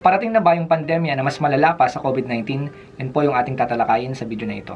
Parating na ba yung pandemya na mas malala pa sa COVID-19? Yan po yung ating tatalakayin sa video na ito.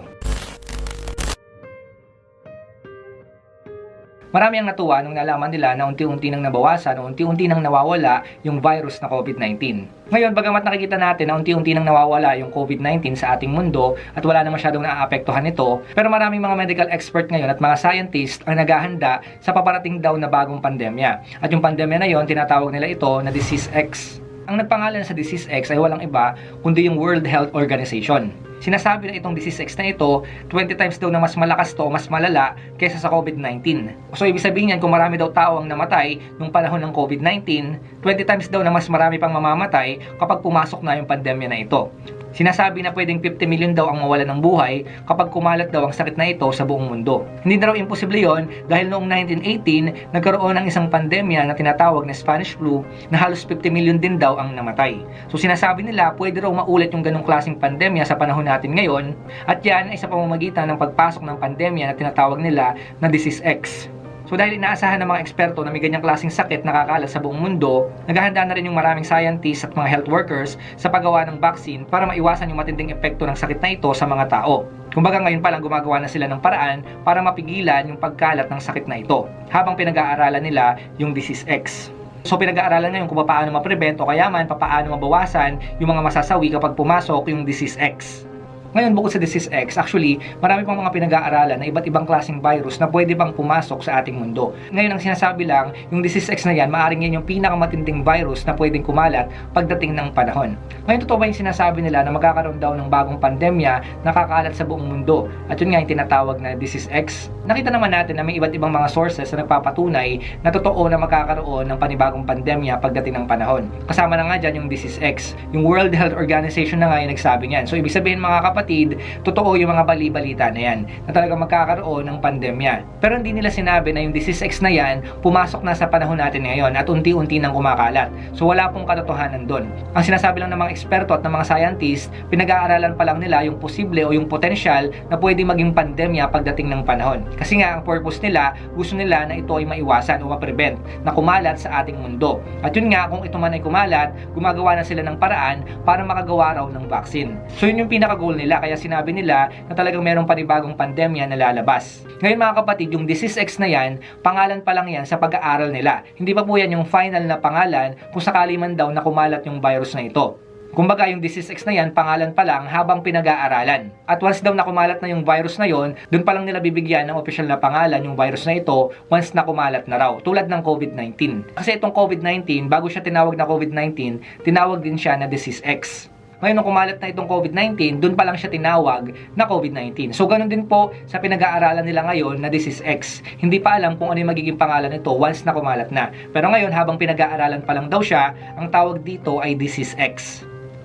Marami ang natuwa nung nalaman nila na unti-unti nang nabawasan o unti-unti nang nawawala yung virus na COVID-19. Ngayon, bagamat nakikita natin na unti-unti nang nawawala yung COVID-19 sa ating mundo at wala na masyadong naaapektuhan ito, pero maraming mga medical expert ngayon at mga scientist ang naghahanda sa paparating daw na bagong pandemya. At yung pandemya na yon, tinatawag nila ito na Disease X. Ang nagpangalan sa Disease X ay walang iba kundi yung World Health Organization. Sinasabi na itong Disease X na ito, 20 times daw na mas malakas to, mas malala kaysa sa COVID-19. So ibig sabihin yan, kung marami daw tao ang namatay nung panahon ng COVID-19, 20 times daw na mas marami pang mamamatay kapag pumasok na yung pandemya na ito. Sinasabi na pwedeng 50 million daw ang mawala ng buhay kapag kumalat daw ang sakit na ito sa buong mundo. Hindi na raw imposible yon dahil noong 1918, nagkaroon ng isang pandemya na tinatawag na Spanish flu na halos 50 million din daw ang namatay. So sinasabi nila pwede raw maulit yung ganong klaseng pandemya sa panahon natin ngayon at yan ay sa pamamagitan ng pagpasok ng pandemya na tinatawag nila na Disease X. So dahil inaasahan ng mga eksperto na may ganyang klaseng sakit nakakalat sa buong mundo, naghahanda na rin yung maraming scientists at mga health workers sa paggawa ng vaccine para maiwasan yung matinding epekto ng sakit na ito sa mga tao. Kumbaga ngayon pa lang gumagawa na sila ng paraan para mapigilan yung pagkalat ng sakit na ito habang pinag-aaralan nila yung disease X. So pinag-aaralan ngayon kung paano ma-prevent o kaya man paano mabawasan yung mga masasawi kapag pumasok yung disease X. Ngayon, bukod sa disease X, actually, marami pang mga pinag-aaralan na iba't ibang klaseng virus na pwede bang pumasok sa ating mundo. Ngayon, ang sinasabi lang, yung disease X na yan, maaaring yan yung pinakamatinding virus na pwedeng kumalat pagdating ng panahon. Ngayon, totoo ba yung sinasabi nila na magkakaroon daw ng bagong pandemya na kakalat sa buong mundo? At yun nga yung tinatawag na disease X. Nakita naman natin na may iba't ibang mga sources na nagpapatunay na totoo na magkakaroon ng panibagong pandemya pagdating ng panahon. Kasama na nga dyan yung disease X. Yung World Health Organization na nga yung nagsabi niyan. So, ibig sabihin mga kapatid, kapatid, totoo yung mga bali-balita na yan, na talagang magkakaroon ng pandemya. Pero hindi nila sinabi na yung disease X na yan, pumasok na sa panahon natin ngayon at unti-unti nang kumakalat. So wala pong katotohanan doon. Ang sinasabi lang ng mga eksperto at ng mga scientist, pinag-aaralan pa lang nila yung posible o yung potensyal na pwede maging pandemya pagdating ng panahon. Kasi nga, ang purpose nila, gusto nila na ito ay maiwasan o ma-prevent na kumalat sa ating mundo. At yun nga, kung ito man ay kumalat, gumagawa na sila ng paraan para makagawa raw ng vaccine. So yun yung pinaka-goal nila nila kaya sinabi nila na talagang merong panibagong pandemya na lalabas. Ngayon mga kapatid, yung Disease X na yan, pangalan pa lang yan sa pag-aaral nila. Hindi pa po yan yung final na pangalan kung sakali man daw na kumalat yung virus na ito. Kumbaga yung disease X na yan, pangalan pa lang habang pinag-aaralan. At once daw na kumalat na yung virus na yon, dun pa lang nila bibigyan ng official na pangalan yung virus na ito once na kumalat na raw. Tulad ng COVID-19. Kasi itong COVID-19, bago siya tinawag na COVID-19, tinawag din siya na disease X. Ngayon, nung kumalat na itong COVID-19, doon pa lang siya tinawag na COVID-19. So, ganun din po sa pinag-aaralan nila ngayon na this is X. Hindi pa alam kung ano yung magiging pangalan nito once na kumalat na. Pero ngayon, habang pinag-aaralan pa lang daw siya, ang tawag dito ay this is X.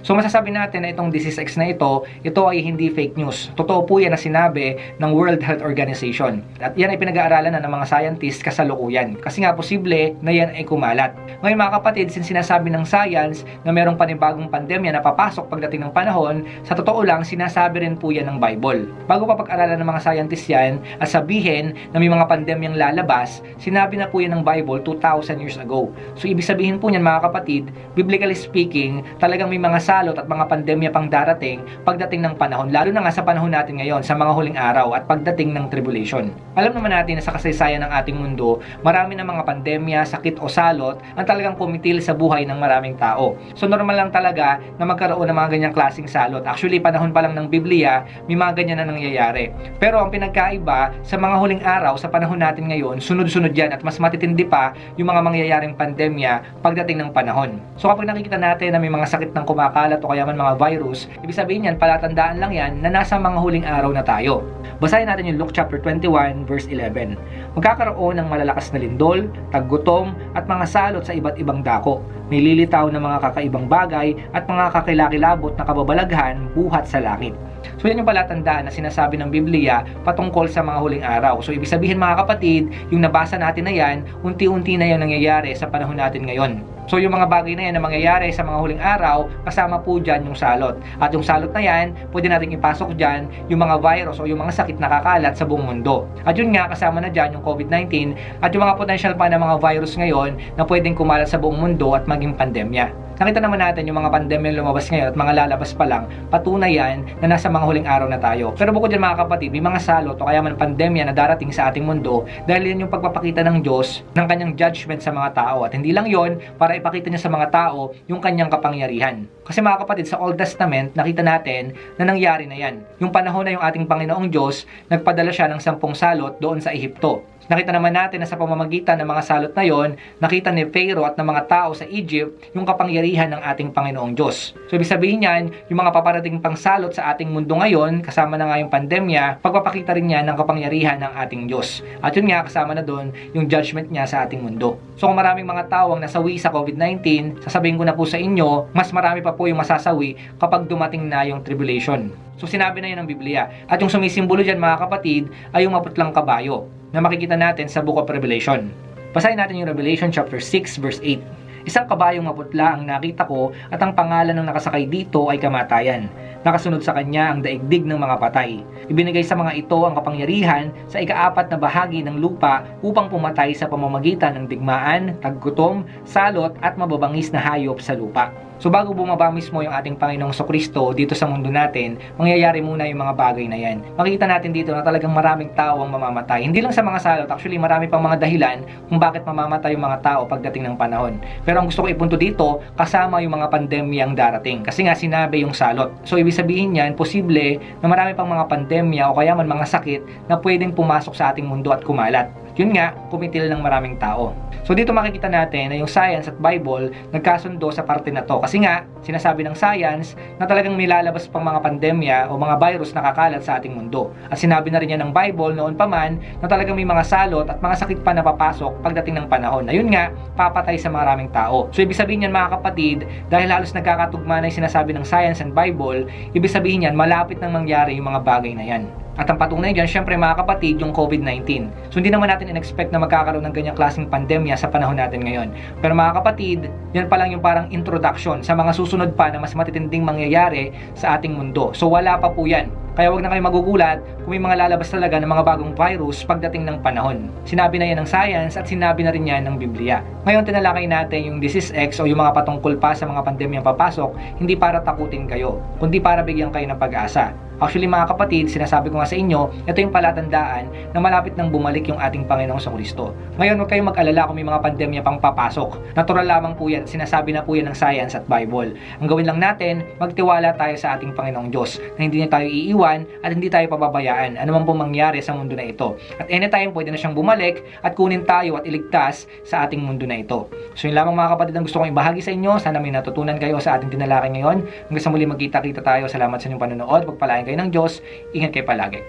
So masasabi natin na itong disease X na ito, ito ay hindi fake news. Totoo po yan na sinabi ng World Health Organization. At yan ay pinag-aaralan na ng mga scientists kasalukuyan. Kasi nga posible na yan ay kumalat. Ngayon mga kapatid, since sinasabi ng science na merong panibagong pandemya na papasok pagdating ng panahon, sa totoo lang sinasabi rin po yan ng Bible. Bago pa pag-aralan ng mga scientists yan at sabihin na may mga pandemyang lalabas, sinabi na po yan ng Bible 2,000 years ago. So ibig sabihin po niyan mga kapatid, biblically speaking, talagang may mga salot at mga pandemya pang darating pagdating ng panahon, lalo na nga sa panahon natin ngayon, sa mga huling araw at pagdating ng tribulation. Alam naman natin na sa kasaysayan ng ating mundo, marami na mga pandemya, sakit o salot ang talagang pumitil sa buhay ng maraming tao. So normal lang talaga na magkaroon ng mga ganyang klaseng salot. Actually, panahon pa lang ng Biblia, may mga ganyan na nangyayari. Pero ang pinagkaiba, sa mga huling araw, sa panahon natin ngayon, sunod-sunod yan at mas matitindi pa yung mga mangyayaring pandemya pagdating ng panahon. So kapag nakikita natin na may mga sakit ng kumakain kumakalat o kaya man mga virus, ibig sabihin yan, palatandaan lang yan na nasa mga huling araw na tayo. Basahin natin yung Luke chapter 21 verse 11. Magkakaroon ng malalakas na lindol, taggutom at mga salot sa iba't ibang dako. May lilitaw na mga kakaibang bagay at mga kakilakilabot na kababalaghan buhat sa langit. So yan yung palatandaan na sinasabi ng Biblia patungkol sa mga huling araw. So ibig sabihin mga kapatid, yung nabasa natin na yan, unti-unti na yan nangyayari sa panahon natin ngayon. So yung mga bagay na yan na mangyayari sa mga huling araw, kasama po dyan yung salot. At yung salot na yan, pwede natin ipasok dyan yung mga virus o yung mga sakit na kakalat sa buong mundo. At yun nga, kasama na dyan yung COVID-19 at yung mga potential pa na mga virus ngayon na pwedeng kumalat sa buong mundo at maging pandemya. Nakita naman natin yung mga pandemya lumabas ngayon at mga lalabas pa lang, patunay yan na nasa mga huling araw na tayo. Pero bukod dyan mga kapatid, may mga salot o kaya man pandemya na darating sa ating mundo dahil yan yung pagpapakita ng Diyos ng kanyang judgment sa mga tao. At hindi lang yon para ipakita niya sa mga tao yung kanyang kapangyarihan. Kasi mga kapatid, sa Old Testament, nakita natin na nangyari na yan. Yung panahon na yung ating Panginoong Diyos, nagpadala siya ng sampung salot doon sa Ehipto. Nakita naman natin na sa pamamagitan ng mga salot na yon, nakita ni Pharaoh at ng mga tao sa Egypt yung kapangyarihan ng ating Panginoong Diyos. So ibig sabihin niyan, yung mga paparating pang salot sa ating mundo ngayon, kasama na nga yung pandemya, pagpapakita rin niya ng kapangyarihan ng ating Diyos. At yun nga, kasama na doon yung judgment niya sa ating mundo. So kung maraming mga tao ang nasawi sa COVID-19, sasabihin ko na po sa inyo, mas marami pa po yung masasawi kapag dumating na yung tribulation. So sinabi na yun ng Biblia. At yung sumisimbolo dyan mga kapatid ay yung maputlang kabayo na makikita natin sa Book of Revelation. Basahin natin yung Revelation chapter 6 verse 8. Isang kabayong maputla ang nakita ko at ang pangalan ng nakasakay dito ay kamatayan. Nakasunod sa kanya ang daigdig ng mga patay. Ibinigay sa mga ito ang kapangyarihan sa ikaapat na bahagi ng lupa upang pumatay sa pamamagitan ng digmaan, taggutom, salot at mababangis na hayop sa lupa. So bago bumaba mismo yung ating Panginoong Kristo dito sa mundo natin, mangyayari muna yung mga bagay na yan. Makikita natin dito na talagang maraming tao ang mamamatay. Hindi lang sa mga salot, actually marami pang mga dahilan kung bakit mamamatay yung mga tao pagdating ng panahon. Pero ang gusto ko ipunto dito, kasama yung mga pandemyang darating. Kasi nga sinabi yung salot. So ibig sabihin yan, posible na marami pang mga pandemya o kaya man mga sakit na pwedeng pumasok sa ating mundo at kumalat. Yun nga, kumitil ng maraming tao. So dito makikita natin na yung science at Bible nagkasundo sa parte na to. Kasi nga, sinasabi ng science na talagang may lalabas pang mga pandemya o mga virus na kakalat sa ating mundo. At sinabi na rin yan ng Bible noon pa man na talagang may mga salot at mga sakit pa na papasok pagdating ng panahon. Na yun nga, papatay sa maraming tao. So ibig sabihin yan mga kapatid, dahil halos nagkakatugma na yung sinasabi ng science and Bible, ibig sabihin yan, malapit nang mangyari yung mga bagay na yan. At ang patunay dyan, syempre mga kapatid, yung COVID-19. So hindi naman natin in-expect na magkakaroon ng ganyang klaseng pandemya sa panahon natin ngayon. Pero mga kapatid, yan pa lang yung parang introduction sa mga susunod pa na mas matitinding mangyayari sa ating mundo. So wala pa po yan. Kaya wag na kayo magugulat kung may mga lalabas talaga ng mga bagong virus pagdating ng panahon. Sinabi na yan ng science at sinabi na rin yan ng Biblia. Ngayon tinalakay natin yung disease X o yung mga patungkol pa sa mga pandemyang papasok, hindi para takutin kayo, kundi para bigyan kayo ng pag-asa. Actually mga kapatid, sinasabi ko nga sa inyo, ito yung palatandaan na malapit nang bumalik yung ating Panginoong sa Kristo. Ngayon huwag kayong mag-alala kung may mga pandemya pang papasok. Natural lamang po yan, sinasabi na po yan ng science at Bible. Ang gawin lang natin, magtiwala tayo sa ating Panginoong Diyos na hindi niya tayo iiwan at hindi tayo pababayaan anuman pong mangyari sa mundo na ito. At anytime pwede na siyang bumalik at kunin tayo at iligtas sa ating mundo na ito. So yun lamang mga kapatid ang gusto kong ibahagi sa inyo. Sana may natutunan kayo sa ating tinalakay ngayon. Hanggang sa muli magkita-kita tayo. Salamat sa inyong panonood. Pagpalain kayo ng Diyos. Ingat kayo palagi.